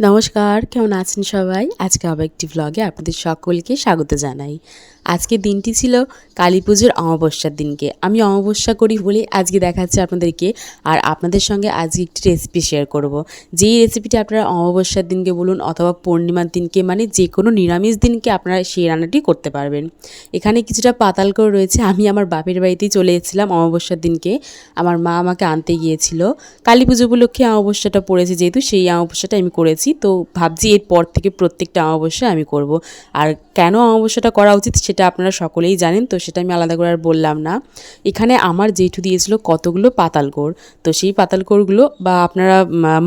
নমস্কার, কেমন আছেন সবাই? আজকে আবার একটি ভ্লগে আপনাদের সকলকে স্বাগত জানাই। আজকে দিনটি ছিল কালী পুজোর অমাবস্যার দিনকে। আমি অমাবস্যা করি বলে আজকে দেখাচ্ছি আপনাদেরকে আর আপনাদের সঙ্গে আজকে একটি রেসিপি শেয়ার করব। যেই রেসিপিটি আপনারা অমাবস্যার দিনকে বলুন অথবা পূর্ণিমার দিনকে মানে যে কোনো নিরামিষ দিনকে আপনারা সেই রান্নাটি করতে পারবেন। এখানে কিছুটা পাতাল করে রয়েছে। আমি আমার বাপের বাড়িতেই চলে এসেছিলাম অমাবস্যার দিনকে। আমার মা আমাকে আনতে গিয়েছিল। কালী পুজো উপলক্ষে অমাবস্যাটা পড়েছে যেহেতু সেই অমাবস্যাটা আমি করেছি। তো ভাবছি এরপর থেকে প্রত্যেকটা অমাবস্যা আমি করব। আর কেন অমাবস্যাটা করা উচিত সেটা আপনারা সকলেই জানেন, তো সেটা আমি আলাদা করে আর বললাম না। এখানে আমার জেঠু দিয়েছিল কতগুলো পাতালকোড় তো সেই পাতালকোড়গুলো বা আপনারা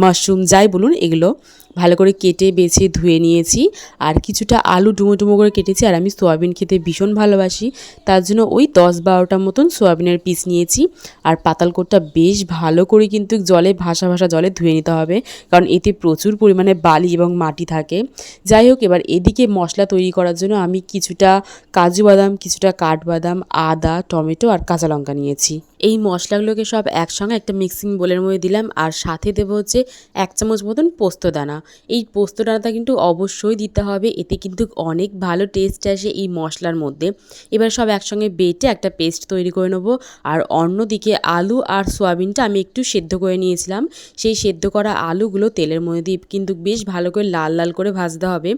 মাশরুম যাই বলুন, এগুলো ভালো করে কেটে, বেছে, ধুয়ে নিয়েছি। আর কিছুটা আলু ডুমো ডুমো করে কেটেছি, আর আমি সোয়াবিন খেতে ভীষণ ভালোবাসি। তার জন্য ওই দশ বারোটার মতন সোয়াবিনের পিস নিয়েছি। আর পাতালকোটটা বেশ ভালো করে কিন্তু জলে, ভাসা ভাসা জলে ধুয়ে নিতে হবে। কারণ এতে প্রচুর পরিমাণে বালি এবং মাটি থাকে। যাই হোক, এবার এদিকে মশলা তৈরি করার জন্য আমি কিছুটা কাজু বাদাম, কিছুটা কাঠবাদাম, আদা, টমেটো আর কাঁচা লঙ্কা নিয়েছি। এই মশলাগুলোকে সব একসঙ্গে একটা মিক্সিং বোলের মধ্যে দিলাম আর সাথে দেবো হচ্ছে এক চামচ মতন পোস্ত দানা। এই পোস্ত ডানাটা কিন্তু অবশ্যই দিতে হবে, এতে কিন্তু অনেক ভালো টেস্ট আসে এই মশলার মধ্যে। এবার সব একসঙ্গে বেটে একটা পেস্ট তৈরি করে নেব আর অন্যদিকে আলু আর সোয়াবিনটা আমি একটু সেদ্ধ করে নিয়েছিলাম। সেই সেদ্ধ করা আলুগুলো তেলের মধ্যে দিয়ে কিন্তু বেশ ভালো করে লাল লাল করে ভাজতে হবে।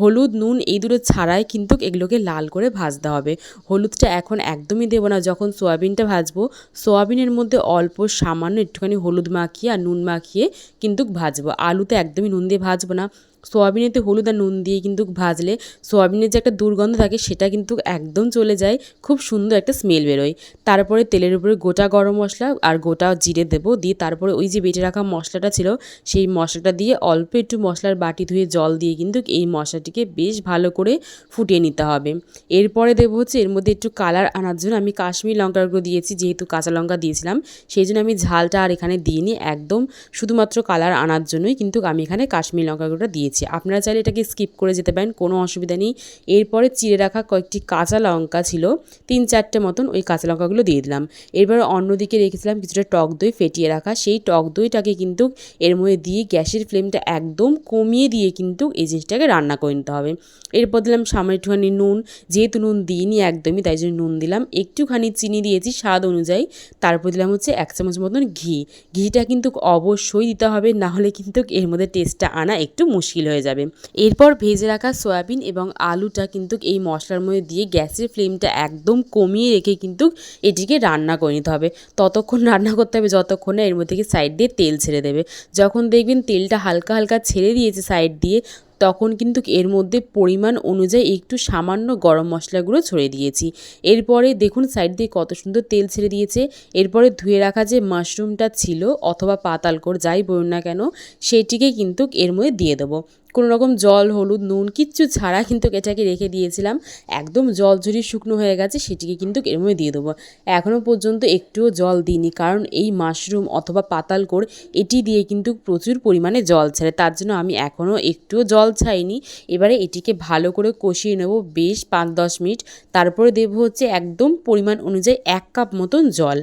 হলুদ, নুন এই দুটো ছাড়াই কিন্তু এগুলোকে লাল করে ভাজতে হবে। হলুদটা এখন একদমই দেবো না, যখন সোয়াবিনটা ভাজবো সোয়াবিনের মধ্যে অল্প সামান্য একটুখানি হলুদ মাখিয়ে আর নুন মাখিয়ে কিন্তু ভাজবো। আলুতে একদমই নুন দিয়ে ভাজবো না। সোয়াবিনেতে হলুদ আর নুন দিয়ে কিন্তু ভাজলে সোয়াবিনের যে একটা দুর্গন্ধ থাকে সেটা কিন্তু একদম চলে যায়, খুব সুন্দর একটা স্মেল বেরোয়। তারপরে তেলের উপরে গোটা গরম মশলা আর গোটা জিরে দেবো দিয়ে তারপরে ওই যে বেটে রাখা মশলাটা ছিল, সেই মশলাটা দিয়ে অল্প একটু মশলার বাটি ধুয়ে জল দিয়ে কিন্তু এই মশলাটিকে বেশ ভালো করে ফুটিয়ে নিতে হবে। এরপরে দেবো হচ্ছে এর মধ্যে একটু কালার আনার জন্য আমি কাশ্মীর লঙ্কাগুলো দিয়েছি, যেহেতু কাঁচা লঙ্কা দিয়েছিলাম, সেই জন্য আমি ঝালটা আর এখানে দিইনি, একদম শুধুমাত্র কালার আনার জন্যই কিন্তু আমি এখানে কাশ্মীর লঙ্কাগুলোটা দিয়েছি দিয়েছি। আপনারা চাইলে এটাকে স্কিপ করে যেতে পারেন, কোনো অসুবিধা নেই। এরপরে চিড়ে রাখা কয়েকটি কাঁচা লঙ্কা ছিল, তিন চারটে মতন ওই কাঁচা লঙ্কাগুলো দিয়ে দিলাম। এরপর অন্যদিকে রেখেছিলাম কিছুটা টক দই ফেটিয়ে রাখা। সেই টক দইটাকে কিন্তু এর মধ্যে দিয়ে গ্যাসের ফ্লেমটা একদম কমিয়ে দিয়ে কিন্তু এই জিনিসটাকে রান্না করে নিতে হবে। এরপর দিলাম সামান্য একটুখানি নুন, যেহেতু নুন দিইনি একদমই, তাই জন্য নুন দিলাম। একটুখানি চিনি দিয়েছি স্বাদ অনুযায়ী। তারপর দিলাম হচ্ছে এক চামচ মতন ঘি। ঘিটা কিন্তু অবশ্যই দিতে হবে নাহলে কিন্তু এর মধ্যে টেস্টটা আনা একটু মুশকিল। হয়ে যাবে। এরপর ভেজে রাখা সয়াবিন এবং আলুটা কিন্তু এই মশলার মধ্যে দিয়ে গ্যাসের ফ্লেমটা একদম কমিয়ে রেখে কিন্তু এটিকে রান্না করে নিতে হবে। ততক্ষণ রান্না করতে হবে, যতক্ষণ না এর মধ্যে থেকে সাইড দিয়ে তেল ছেড়ে দেবে। যখন দেখবেন তেলটা হালকা হালকা ছেড়ে দিয়েছে সাইড দিয়ে তখন কিন্তু এর মধ্যে পরিমাণ অনুযায়ী একটু সামান্য গরম মশলাগুলো ছড়িয়ে দিয়েছি। এরপরে দেখুন সাইড দিয়ে কত সুন্দর তেল ছেড়ে দিয়েছে। এরপরে ধুয়ে রাখা যে মাশরুমটা ছিল অথবা পাতালকোর যাই বলুন না কেন, সেটিকে কিন্তু এর মধ্যে দিয়ে দেবো। কোনো রকম জল, হলুদ, নুন কিচ্ছু ছাড়া কিন্তু এটাকে রেখে দিয়েছিলাম। একদম জল ঝরিয়ে শুকনো হয়ে গেছে, সেটিকে কিন্তু এর মধ্যে দিয়ে দেবো। এখনও পর্যন্ত একটুও জল দিইনি, কারণ এই মাশরুম অথবা পাতাল পাতালকোর এটি দিয়ে কিন্তু প্রচুর পরিমাণে জল ছাড়ে। তার জন্য আমি এখনও একটুও জল ছাইনি। এবারে এটিকে ভালো করে কষিয়ে নেব বেশ পাঁচ দশ মিনিট। তারপরে দেবো হচ্ছে একদম পরিমাণ অনুযায়ী এক কাপ মতন জল।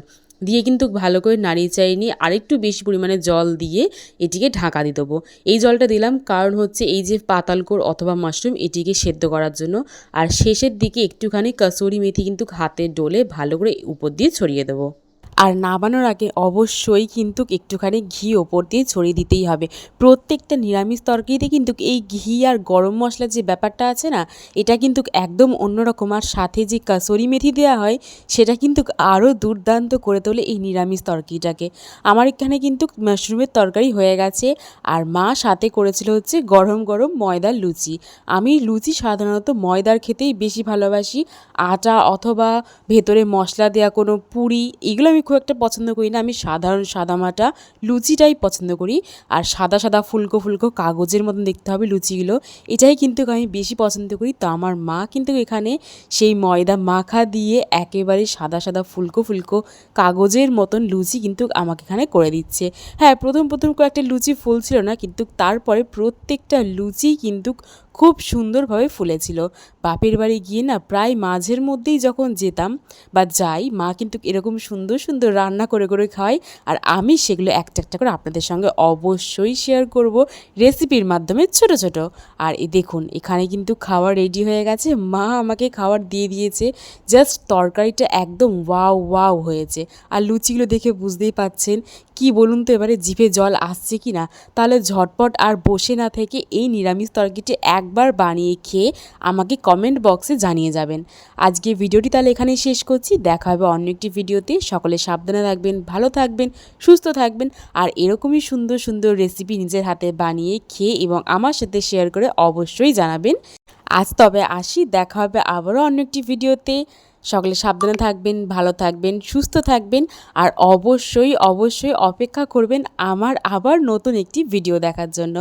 দিয়ে কিন্তু ভালো করে নাড়িয়ে চাই নিয়ে আরেকটু বেশি পরিমাণে জল দিয়ে এটিকে ঢাকা দিয়ে দেবো। এই জলটা দিলাম কারণ হচ্ছে এই যে পাতালকোর অথবা মাশরুম এটিকে সেদ্ধ করার জন্য। আর শেষের দিকে একটুখানি কসুরি মেথি কিন্তু হাতে ডোলে ভালো করে উপর দিয়ে ছড়িয়ে দেবো। আর নামানোর আগে অবশ্যই কিন্তু একটুখানি ঘি ওপর দিয়ে ছড়িয়ে দিতেই হবে। প্রত্যেকটা নিরামিষ তরকারিতে কিন্তু এই ঘি আর গরম মশলার যে ব্যাপারটা আছে না, এটা কিন্তু একদম অন্যরকম। আর সাথে যে কাসরি মেথি দেওয়া হয়, সেটা কিন্তু আরও দুর্দান্ত করে তোলে এই নিরামিষ তরকারিটাকে। আমার এখানে কিন্তু মাশরুমের তরকারি হয়ে গেছে আর মা সাথে করেছিল হচ্ছে গরম গরম ময়দার লুচি। আমি লুচি সাধারণত ময়দার খেতেই বেশি ভালোবাসি। আটা অথবা ভেতরে মশলা দেওয়া কোনো পুরি, এগুলো আমি খুব একটা পছন্দ করি না। আমি সাধারণ সাদামাটা লুচিটাই পছন্দ করি। আর সাদা সাদা ফুলকো ফুলকো কাগজের মতন দেখতে হবে লুচিগুলো। এটাই কিন্তু আমি বেশি পছন্দ করি। তো আমার মা কিন্তু এখানে সেই ময়দা মাখা দিয়ে একেবারে সাদা সাদা ফুলকো ফুলকো কাগজের মতন লুচি কিন্তু আমাকে এখানে করে দিচ্ছে। হ্যাঁ প্রথম প্রথম কয়েকটা লুচি ফুলছিল না, কিন্তু তারপরে প্রত্যেকটা লুচি কিন্তু খুব সুন্দরভাবে ফুলেছিল। বাপের বাড়ি গিয়ে না প্রায় মাঝের মধ্যেই যখন যেতাম বা যাই, মা কিন্তু এরকম সুন্দর সুন্দর সুন্দর রান্না করে করে খাওয়াই। আর আমি সেগুলো একটা একটা করে আপনাদের সঙ্গে অবশ্যই শেয়ার করব রেসিপির মাধ্যমে ছোট ছোট। আর এই দেখুন, এখানে কিন্তু খাওয়ার রেডি হয়ে গেছে। মা আমাকে খাবার দিয়ে দিয়েছে। জাস্ট তরকারিটা একদম ওয়াও ওয়াও হয়েছে। আর লুচিগুলো দেখে বুঝতেই পাচ্ছেন কি বলুন তো এবারে, জিভে জল আসছে কি না? তাহলে ঝটপট আর বসে না থেকে এই নিরামিষ তরকারিটি একবার বানিয়ে খেয়ে আমাকে কমেন্ট বক্সে জানিয়ে যাবেন। আজকে ভিডিওটি তাহলে এখানেই শেষ করছি। দেখা হবে অন্য একটি ভিডিওতে। সকলে সাবধানে থাকবেন, ভালো থাকবেন, সুস্থ থাকবেন। আর এরকমই সুন্দর সুন্দর রেসিপি নিজের হাতে বানিয়ে খেয়ে এবং আমার সাথে শেয়ার করে অবশ্যই জানাবেন। আজ তবে আসি, দেখা হবে আবারও অন্য একটি ভিডিওতে। সকলে সাবধানে থাকবেন, ভালো থাকবেন, সুস্থ থাকবেন। আর অবশ্যই অবশ্যই অপেক্ষা করবেন আমার আবার নতুন একটি ভিডিও দেখার জন্য।